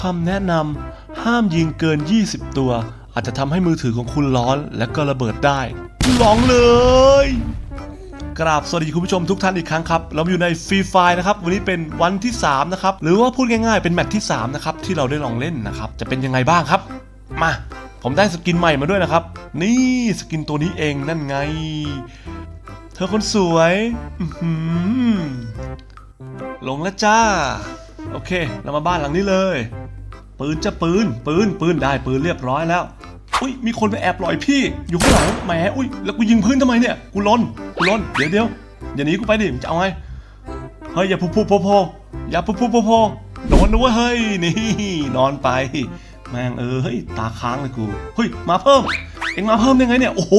คำแนะนำห้ามยิงเกิน 20 ตัว อาจจะทำให้มือถือของคุณร้อนและก็ระเบิดได้ลองเลย กราบสวัสดีคุณผู้ชมทุกท่านอีกครั้งครับ เราอยู่ในฟรีไฟนะครับ วันนี้เป็นวันที่ 3 นะครับ หรือว่าพูดง่ายๆเป็นแมตช์ที่ 3 นะครับ ที่เราได้ลองเล่นนะครับ จะเป็นยังไงบ้างครับ มา ผมได้สกินใหม่มาด้วยนะครับ นี่สกินตัวนี้เองนั่นไง เธอคนสวยหลงแล้วจ้า โอเค เรามาบ้านหลังนี้เลย ปืนจะปืน ปืน ปืนได้ปืนเรียบร้อยแล้ว อุ้ยมีคนไปแอบหลอยพี่ อยู่ข้างหลังแหมอุ้ยแล้วกูยิงพื้นทำไมเนี่ย กูลนกูลนเดี๋ยวเดี๋ยวอย่าหนีกูไปดิมจะเอาไง เฮ้ยอย่าพุบพุบโพพอย่าพุบพุบโพพโดนนะเว้ยเฮ้ยนี่นอนไป แม่งเออเฮ้ยตาค้างเลยกู เฮ้ยมาเพิ่ม เอ็งมาเพิ่มได้ไงเนี่ย โอ้โห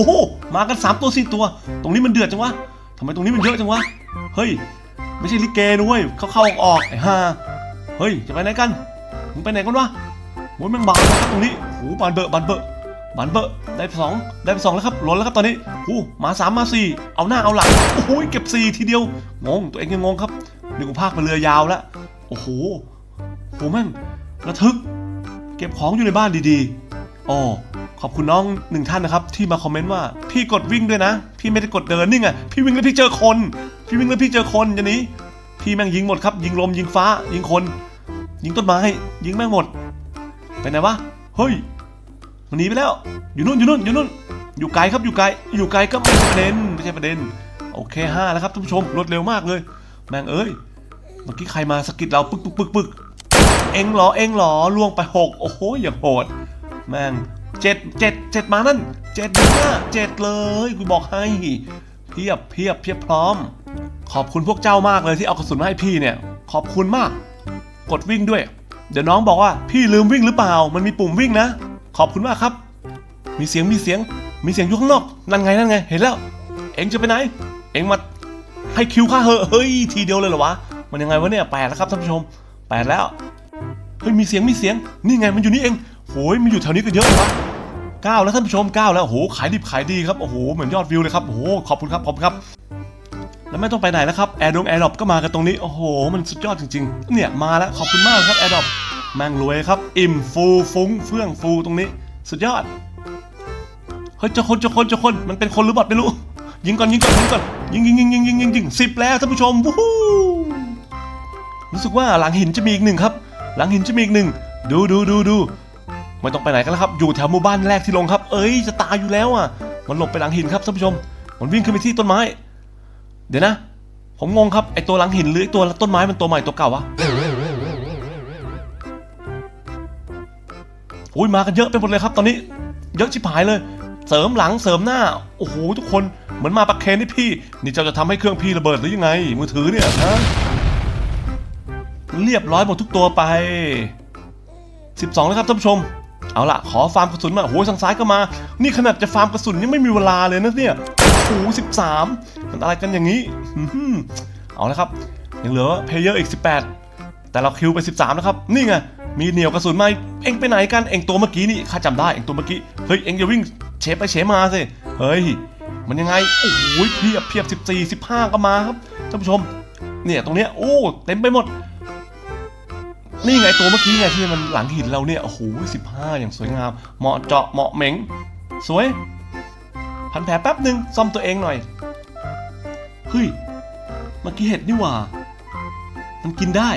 มากันสามตัวสี่ตัว ตรงนี้มันเดือดจังวะทำไมตรงนี้มันเยอะจังวะ เฮ้ย ไม่ใช่ลิเกนะเว้ยเข้าเข้าออกไอ้ห่าเฮ้ยจะไปไหนกัน มึงไปไหนกันวะโอ้ยแม่งบานตรงนี้โอ้บานเบอะบานเบอะบานเบอะได้ไปสองได้ไปสองแล้วครับล่นแล้วครับตอนนี้โอ้มาสามมาสี่เอาหน้าเอาหลังโอ้โหเก็บสี่ทีเดียวงงตัวเองยังงงครับนึกว่าภาคเป็นเรือยาวแล้วโอ้โหโหแม่งระทึก เก็บของอยู่ในบ้านดีๆอ๋อขอบคุณน้องหนึ่งท่านนะครับ ที่มาคอมเมนต์ว่าพี่กดวิ่งด้วยนะ พี่ไม่ได้กดเดินนี่ไงพี่วิ่งแล้วพี่เจอคน พี่วิ่งแล้วพี่เจอคนอย่างนี้ พี่แม่งยิงหมดครับ ยิงลมยิงฟ้ายิงคน ยิงต้นไม้ยิงแม่งหมดไปไหนวะเฮ้ยมันหนีไปแล้ว อยู่นู่นอยู่นู่นอยู่นู่นอยู่ไกลครับอยู่ไกลอยู่ไกลก็ไม่ใช่ประเด็นไม่ใช่ประเด็นโอเคห้าแล้วครับท่านผู้ชมรวดเร็วมากเลย แม่งเอ้ยเมื่อกี้ใครมาสกิดเราปึกปึกปึกปึกเอ็งหรอเอ็งหรอล่วงไปหกโอ้โหอย่างโหด แม่งเจ็ดเจ็ดเจ็ดมานั่นเจ็ดห้าเจ็ดเลยกูบอกให้เพียบเพียบเพียบพร้อม ขอบคุณพวกเจ้ามากเลยที่เอากระสุนมาให้พี่เนี่ย ขอบคุณมาก กดวิ่งด้วย เดี๋ยวน้องบอกว่าพี่ลืมวิ่งหรือเปล่า มันมีปุ่มวิ่งนะ ขอบคุณมากครับ มีเสียงมีเสียง มีเสียงอยู่ข้างนอก นั่นไงนั่นไง เห็นแล้ว เอ็งจะไปไหน เอ็งมาให้คิวข้าเหอะเฮ้ยทีเดียวเลยเหรอวะ มันยังไงวะเนี่ยแปดแล้วครับท่านผู้ชมแปดแล้วเฮ้ยมีเสียงมีเสียง นี่ไงมันอยู่นี่เองโหยมันอยู่แถวนี้กันเยอะเลยวะเก้าแล้วท่านผู้ชมเก้าแล้วโอ้โหขายดิบขายดีครับโอ้โหเหมือนยอดวิวเลยครับโอ้โหขอบคุณครับขอบคุณครับ ไม่ต้องไปไหนแล้วครับแอร์ดงแอร์ดรอปก็มากันตรงนี้ โอ้โห มันสุดยอดจริงๆ เนี่ย มาแล้ว ขอบคุณมากครับแอร์ดรอปแม่งรวยครับ อิ่มฟูฟุ้งเฟื่องฟูตรงนี้ สุดยอด เฮ้ยเจ้าคนเจ้าคนเจ้าคน มันเป็นคนหรือบอทไม่รู้ ยิงก่อนยิงก่อนยิงก่อนยิงยิงยิงยิงยิงยิงยิงสิบแล้วท่านผู้ชมวู้ฮู้รู้สึกว่าหลังหินจะมีอีกหนึ่งครับ หลังหินจะมีอีกหนึ่งดูดูดูดูไม่ต้องไปไหนกันแล้วครับ อยู่แถวหมู่บ้านแรกที่ลงครับ เอ้ยจะตายอยู่แล้วอะ มันหลบไปหลังหินครับท่านผู้ชม มันวิ่งขึ้นไปที่ต้นไม้ เดี๋ยวนะ ผมงงครับไอตัวหลังหินหรือไอตัวต้นไม้มันตัวใหม่ตัวเก่าวะอุ้ยมากันเยอะไปหมดเลยครับตอนนี้ เยอะชิบหายเลย เสริมหลังเสริมหน้า โอ้โหทุกคนเหมือนมาประเคนให้พี่ นี่เจ้าจะทำให้เครื่องพี่ระเบิดหรือยังไง มือถือเนี่ยฮะเรียบร้อยหมดทุกตัวไป 12 แล้วครับท่านผู้ชม เอาล่ะ ขอฟาร์มกระสุนมาโอ้โหทางซ้ายก็มา นี่ขนาดจะฟาร์มกระสุนยังไม่มีเวลาเลยนะเนี่ย โอ้โห13มันอะไรกันอย่างนี้เอาละครับ ยังเหลือเพลเยอร์อีก 18 แต่เราคิวไป 13แล้วครับ นี่ไง มีเหนียวกระสุนมาอีกเอ็งไปไหนกัน เอ็งตัวเมื่อกี้นี่ข้าจำได้ เอ็งตัวเมื่อกี้ เฮ้ย เอ็งอย่าวิ่งเฉไปเฉมาสิ เฮ้ย มันยังไง โอ้โหเพียบเพียบ14 15 ก็มาครับ ท่านผู้ชม เนี่ยตรงเนี้ย โอ้ เต็มไปหมด นี่ไงตัวเมื่อกี้ไงที่มันหลังหินเราเนี่ย โอ้โห15 อย่างสวยงาม เหมาะเจาะเหมาะเหม็ง สวย พันแผลแป๊บหนึ่งซ่อมตัวเองหน่อย เฮ้ย เมื่อกี้เห็ดนี่หว่า มันกินได้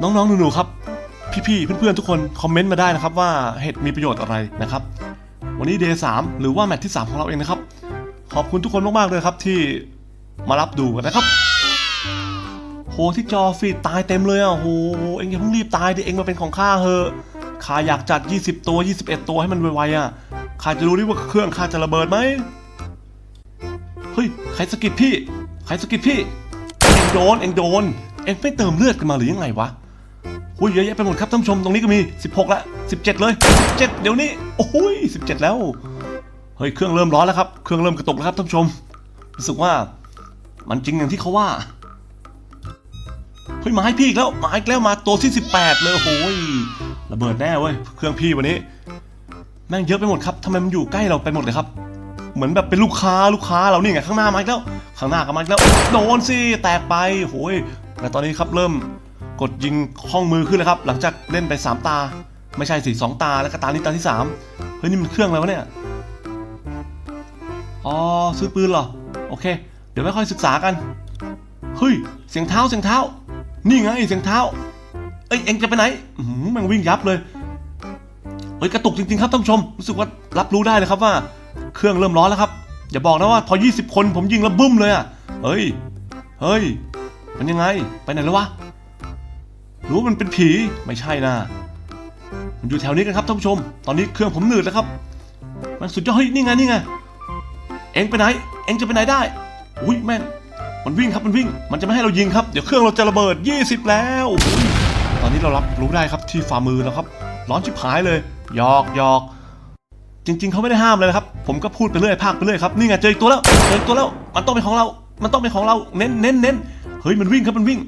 น้องๆหนูๆครับ พี่ๆ เพื่อนๆ ทุกคนคอมเมนต์มาได้นะครับว่าเห็ดมีประโยชน์อะไรนะครับ วันนี้เดย์สามหรือว่าแมตช์ที่ 3 ของเราเองนะครับ ขอบคุณทุกคนมากๆเลยครับที่มารับดูกันนะครับโหที่จอฟีดตายเต็มเลยอะโหเอ็งอย่าเพิ่งรีบตายดิเอ็งมาเป็นของข้าเหอะข้าอยากจัด 20 ตัว 21 ตัวให้มันไวๆอะ ข้าจะรู้ไดิว่าเครื่องข้าจะระเบิดไหมเฮ้ยใครสกิดพี่ใครสกิดพี่เอ็งโดนเอ็งโดนเอ็งไม่เติมเลือดกันมาหรือยังไงวะหุ้ยเยอะแยะไปหมดครับท่านผู้ชมตรงนี้ก็มี 16 ละ 17 เลย 17 เดี๋ยวนี้โอ้ย17 แล้วเฮ้ยเครื่องเริ่มร้อนแล้วครับเครื่องเริ่มกระตุกแล้วครับท่านผู้ชมรู้สึกว่ามันจริงอย่างที่เขาว่าเฮ้ยมาให้พี่อีกแล้วมาอีกแล้วมาตัวที่ 18 เลยโอ้ยระเบิดแน่เว้ยเครื่องพี่วันนี้ แม่งเยอะไปหมดครับทำไมมันอยู่ใกล้เราไปหมดเลยครับ เหมือนแบบเป็นลูกค้าลูกค้าเรานี่ไงข้างหน้ามาอีกแล้ว ข้างหน้าก็มาอีกแล้วโดนสิแตกไปโอ้ยแต่ตอนนี้ครับเริ่มกดยิงข้องมือขึ้นเลยครับ หลังจากเล่นไป 3 ตา ไม่ใช่สิสองตาแล้วก็ตานี้ตาที่3เฮ้ยนี่มันเครื่องอะไรวะเนี่ยอ๋อซื้อปืนเหรอโอเค เดี๋ยวไม่ค่อยศึกษากันเฮ้ยเสียงเท้าเสียงเท้า นี่ไงเสียงเท้าเอ้ยเอ็งจะไปไหนอือหือแมันวิ่งยับเลย เฮ้ยกระตุกจริงๆครับท่านผู้ชม รู้สึกว่ารับรู้ได้เลยครับว่า เครื่องเริ่มร้อนแล้วครับ อย่าบอกนะว่าพอ 20 คนผมยิงแล้วบึ้มเลยอะ เฮ้ย เฮ้ย มันยังไง ไปไหนแล้ววะรือว่ามันเป็นผี ไม่ใช่นะมันอยู่แถวนี้กันครับท่านผู้ชม ตอนนี้เครื่องผมหนืดแล้วครับ มันสุดยอดเฮ้ยนี่ไงนี่ไง เอ็งไปไหน เอ็งจะไปไหนได้ อุ้ยแม่ง มันวิ่งครับมันวิ่ง มันจะไม่ให้เรายิงครับ เดี๋ยวเครื่องเราจะระเบิด 20 แล้ว ตอนนี้เรารับรู้ได้ครับที่ฝ่ามือแล้วครับ ร้อนชิบหายเลยหยอกหยอกจริง ๆเขาไม่ได้ห้ามเลยนะครับ ผมก็พูดไปเรื่อยพากไปเรื่อยครับนี่ไงเจออีกตัวแล้วเจออีกตัวแล้วมันต้องเป็นของเรา มันต้องเป็นของเราเน้นเน้นเน้นเฮ้ยมันวิ่งครับมันวิ่ง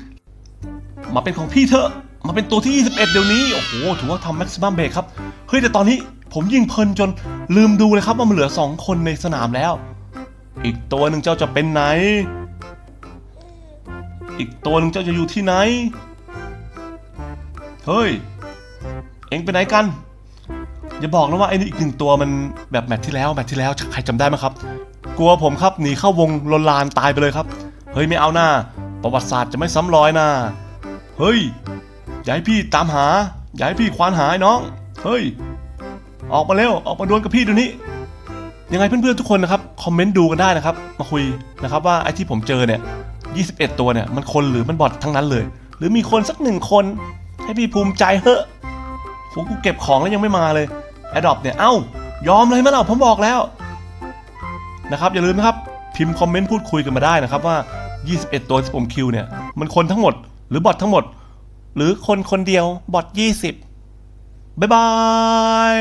มาเป็นของพี่เถอะมาเป็นตัวที่ 21 เดี๋ยวนี้โอ้โหถือว่าทำแม็กซิมัมเบรกครับเฮ้ยแต่ตอนนี้ผมยิงเพลินจนลืมดูเลยครับว่ามันเหลือ 2 คนในสนามแล้ว อีกตัวหนึ่งเจ้าจะเป็นไหน อีกตัวหนึ่งเจ้าจะอยู่ที่ไหน เฮ้ย เอ็งไปไหนกัน อย่าบอกนะว่าไอ้นี่อีกหนึ่งตัวมันแบบแมตช์ที่แล้วแมตช์ที่แล้วใครจำได้ไหมครับ กลัวผมครับหนีเข้าวงลนลานตายไปเลยครับ เฮ้ยไม่เอาหน้า ประวัติศาสตร์จะไม่ซ้ำรอยนะเฮ้ยอย่าให้พี่ตามหาอย่าให้พี่ควานหาไอ้น้อง เฮ้ย ออกมาเร็วออกมาดวลกับพี่เดี๋ยวนี้ ยังไงเพื่อนๆทุกคนนะครับคอมเมนต์ดูกันได้นะครับ มาคุยนะครับว่าไอ้ที่ผมเจอเนี่ย21 ตัวเนี่ยมันคนหรือมันบอททั้งนั้นเลย หรือมีคนสักหนึ่งคนให้พี่ภูมิใจเฮ้อะ โหกูเก็บของแล้วยังไม่มาเลยแอดดอปเนี่ย เอ้ายอมเลยมั้ยเราผมบอกแล้วนะครับอย่าลืมนะครับพิมพ์คอมเมนต์พูดคุยกันมาได้นะครับว่า 21 ตัวที่ผมคิวเนี่ย มันคนทั้งหมด หรือบอททั้งหมด หรือคนคนเดียวบอท20 บ๊ายบาย